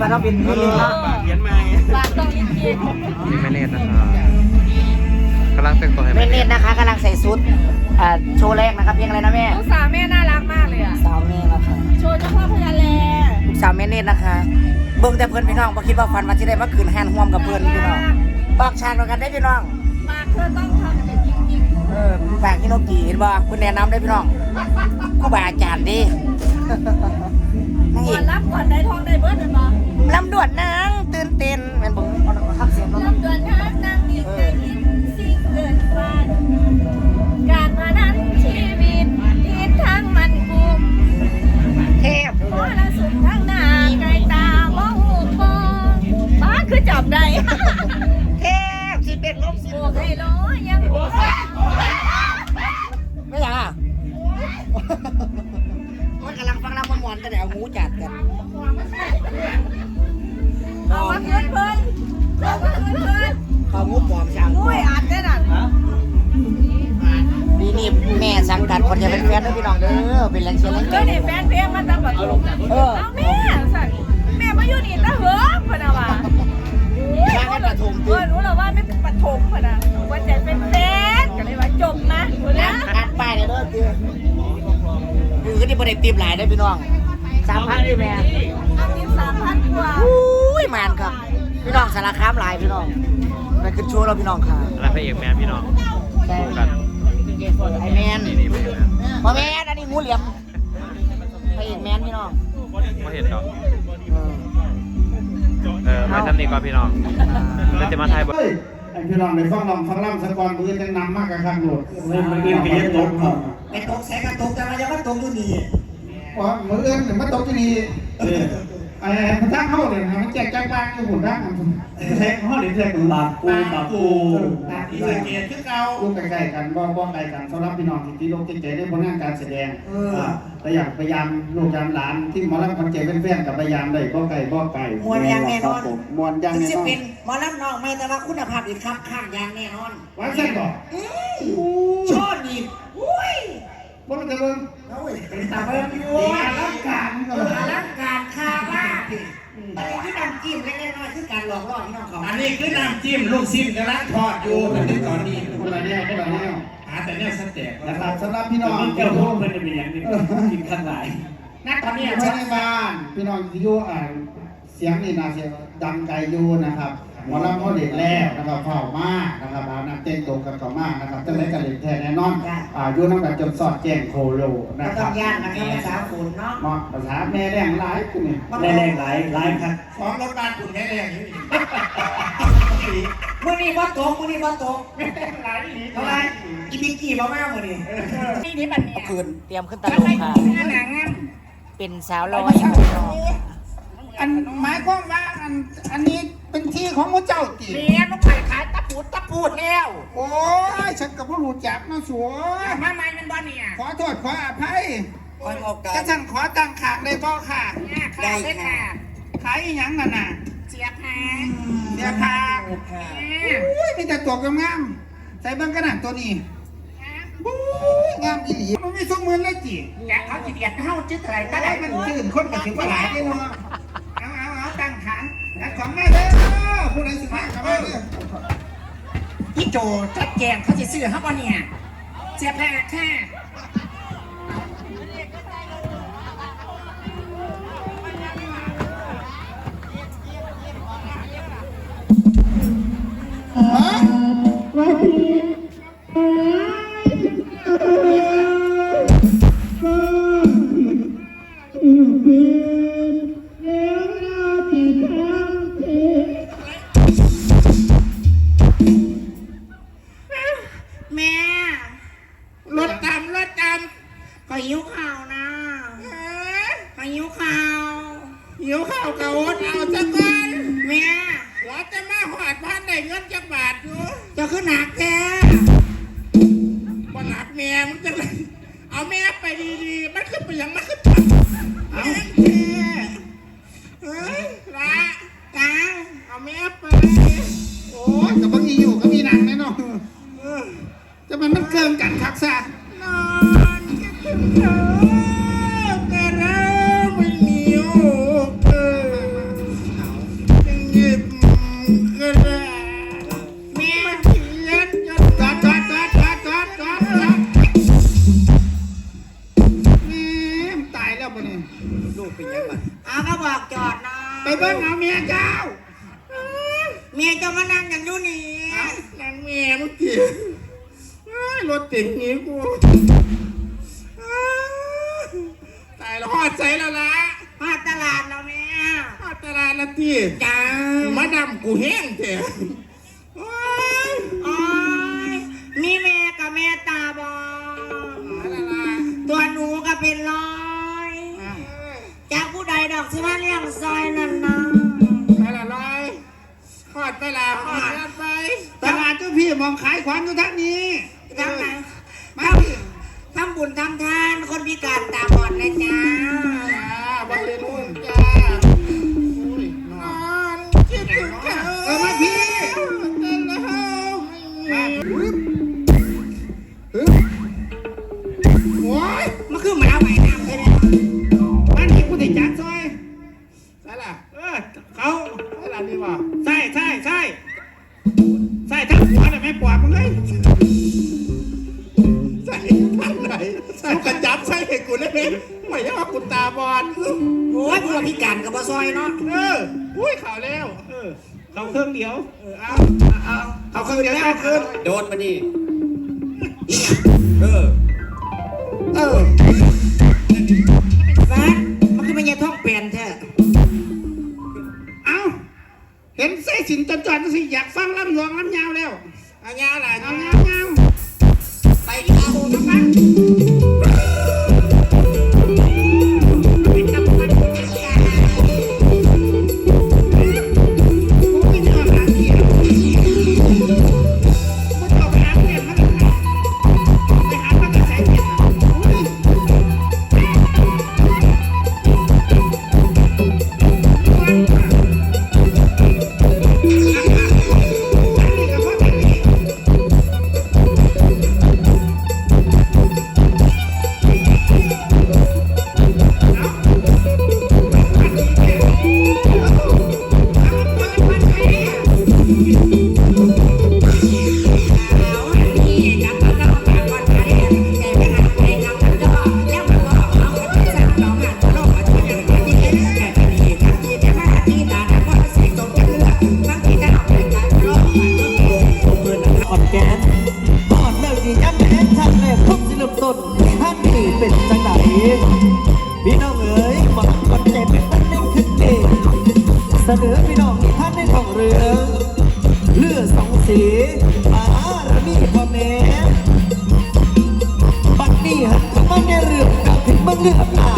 ปลาต้องเป็นพี่ลิงเนาะเขียนมาปากต้องยินดีนี่แม่เนตรนะครับกำลังแต่งตัวให้แม่แม่เนเนตตรรนะคะกำลังใส่ชุดอ่าโชว์แรกนะครับเพลงอะไรนะแม่ลูกสาวแม่น่ารักมากเลยอะ สาวแม่นะคะโชว์เจ้าพ่อพญาแลลูกสาวแม่เนตรนะคะ เบิ่งแต่เพื่อนพี่น้องบ่คิดว่าฟันว่าจะได้มาคืนแฮนห่วมกับเพื่อนพี่น้องบอกฉากแล้วกันได้พี่น้องปากเธอต้องทำเป็นจริงเออฝากพี่นกกีเห็นบ่คุณแนะนำได้พี่น้องครูบาอาจารย์ดิ นั่งๆอีก่อกนรับก่อนได้ทองได้เบิร์ดเลยปะลำดวนนางตื่นเต้นแม่นบ่เอาทักเสียงเนาะลำดวนทักนั่งนิ่งนั่งยิ้มสิ่งเกินฝันการพนันชีวิตทิศทางมันกุมเทพมรสุมทั้งหน้าไกลตาบ่หูมองป้าคือจับได้ ๆแต่เดี๋ยวเอาหูจัดกันเอามาเพื่อนเพื่อนเอามาเพื่อนเพื่อนเขางูปลอมช่างมุ้ยอัดได้นั่นปีนี้แม่สังกัดคนจะเป็นแฟนด้วยพี่น้องเด้อเป็นแรงเชียร์แรงใจก็นี่แฟนเพลงมาตะบัดลงเออเอาแม่สั่นแม่มาอยู่นี่ตะเหิมพะนะวะเออรู้แล้วว่าไม่ป็นปฐมพะนะว่าจะเป็นแฟนก็เลยว่าจบนะนนี้งานป้ายเลยเด้อเตี้ยคือก็ที่ประเด็นตีมหลายได้พี่น้อง สามพันพี่แม่อาทิตย์สามพันกว่าอุ้ยมานครับ พี่น้องสารคามหลายพี่น้องไปขึ้นโชว์แล้วพี่น้องค่ะแล้วพระเอกแม่พี่น้องคู่กันไอแมนนี่นี่พระเอกแม่พอแมนอันนี้งูเหลี่ยมไปอีกแมนพี่น้องไม่เห็นดอกเออเออไม่ทำนี่ก่อนพี่น้องแล้วจะมาไทยบทเฮ้ยไอ้พี่น้องในฟังลำฟังล่ำสะกอนมือยังนำมากกับข้างโหลดเล่นมันกินไปเยอะตกครับไปตกแสงกระตกแต่เรายังไม่ตกอยู่นี่ ว่ามือเอื้อนมาตกที่นี่ไอ้พระเจ้าเข้าเลยนะมันแจกแจกบ้างอยู่หุ่นร่างกันแท็กห้องเด็กแท็กปากกูปากกูอีสเกตคือเก่าลูกใกล้ๆกันบ่บ่ไกลกันสำหรับพี่น้องที่ที่ลูกใจได้ผลงานการแสดงอ่าแต่อยากพยายามลูกยามหลานที่หมอลำคอนเจเป็นแฟนกับพยายามได้บ่ไกลบ่ไกลมวนยางแน่นอนมวนยางแน่จะนอนเป็นหมอลำน้องไม่แต่ว่าคุณภาพอีกครับข้างยางแน่นอนว่าใช่ก่อนบดีอุ้ย บ่มันจะเบิ่งโอ้ยเป็นตาเบิ้งอยู่อลังการก็อลังการคาว่าพี่อันนี้คือการจิ้มเล็กๆน้อยๆคือการหลอกล่อพี่น้องเขาอันนี้คือน้ำจิ้มลูกซิมกำลังทอดอยู่แต่ที่ตอนนี้คนละแนวคนละแนวหาแต่เนี่ยสแต็กนะนะคครัรับบสำหรับพี่น้องมันที่จะอยู่พูดมันจะเป็นอย่างนี้กินข้างหลายณตอนนี้ที่ในบ้านพี่น้องที่อยู่อ่านเสียงนี่นาเสียงดังไกลอยู่นะครับ หมอลำเขาเด็กแล้วนะครับเฝ้ามากนะครับอานักเต้นตรงกันเขามากนะครับจะเล่นกันเล่นแทนแน่นอนอ่าอยู่น้ำกันจนสอดแจ้งโคโลนะก็คต้รัอบงย่านนะครับภาษาฝุ่นเนาะ เหมาะภาษาแม่แรงหลายคุณนี่แรงหลายหลายครับสองรถบ้านคุณแค่แรงอยู่นี่มื่อนี้บ่ตกมื่อนี้บ่ตกหลายหลีเท่าไหรอีบิกกี้บ่มามื่อนี้นี่นี่มันเนี่ยคืนเตรียมขึ้นตลกค่ะ งานหนังงานเป็นสาวลอยพี่น้องอันหมายความว่าอันอันนี้ เป็นที่ของพระเจ้าตีเรียนลูกไผ่ขายตะปูตะปูดแล้วโอ้ยฉันกับผู้รู้จักนะสัวมาใหม่เป็นบ่เนี่ยขอโทษขออภัยคอยออกกักระนฉันขอตั้งขากได้บ่ค่ะได้ค่ะขายอีหยังกันน่ะเสียพาเดี๋ยวพาอุ้ยมีแต่ตัวงามๆใส่เบิ่งกระดาษตัวนี้อุ้ยงามอีหลีมันมีสองมือเลยจีอยากเขาจีเดียดเข้าจืดอะไรถ้าก็ได้ได้มัมันนตื่นคนกับถึงว่าหลายได้เนาะเอาเอาเอาตั้ง ขานแของมาเด้อผู้ใดสิมากับมาเด้อพี่โจจัดแกงเขาจะซื้อเขาบ่เนี่ยเสียแพ้ค่ะแก็หิวข้าวนะำก็หิวข้าวหิวข้าวกะอดเอาจักก่อนแม่ว่าจะมาหอดพันได้เงินจักบาทอยู่จะขึ้นหนักแกบ่หลักแม่มึงจะเลยเอาแม่ไปดีๆมันขึ้นไปยังมันขึ้นตัดเอาแม่เฮ้ยละจ้าเอาแม่ไปโอ้ยกับบางทีอยู่ก็มีหนังแน่นอนเออจะมันมันเกินกันครับซะนอน ลูกเป็นยังไงเอาก็บอกจอดนะไปเบิ้งเอาเมียเจ้า เมียเจ้ามานั่งกันอยู่นี่นั่งเมียเมื่อกี้รถติดหนีกู จ้ามาดำกูแห้งเถอะอ้ายอ๋อยมีแม่กับแม่ตาบอดอะไรล่ะตัวหนูก็เป็นร้อยอ้าวจากผู้ใดดอกสิมาเลี้ยงซอยนั่นนะอะไรล่ะหอดไปละหอดไปตลาดเจ้าพี่มองขายขวัญอยู่ทั้งนี้ทำไหนมาทำบุญทำทานคนพิการตาบ ให้กูเลยไม่ใช่ว่ากูตาบอดโอ้ยพวกพิการกับบซอยเนาะเอออุ้ยข่าวแล้วเออเขาเครื่องเดียวเออเอาเอาเขาเครื่องเดียวเอาคืนโดนมาดิเออเออร้านมันคือมันยาท้องเปลี่ยนแท้เอาเห็นใส่สินจนจอนสิอยากฟังลำหลวงลำยาวแล้วเอายาวล่ะเอายาว สนอพี่น้องท่านได้ท่องเรือเลือดสองสีมหารมีพ่อแม่บัดนี้หันมาในเรื่องกลับถึงเมืองเลือดตา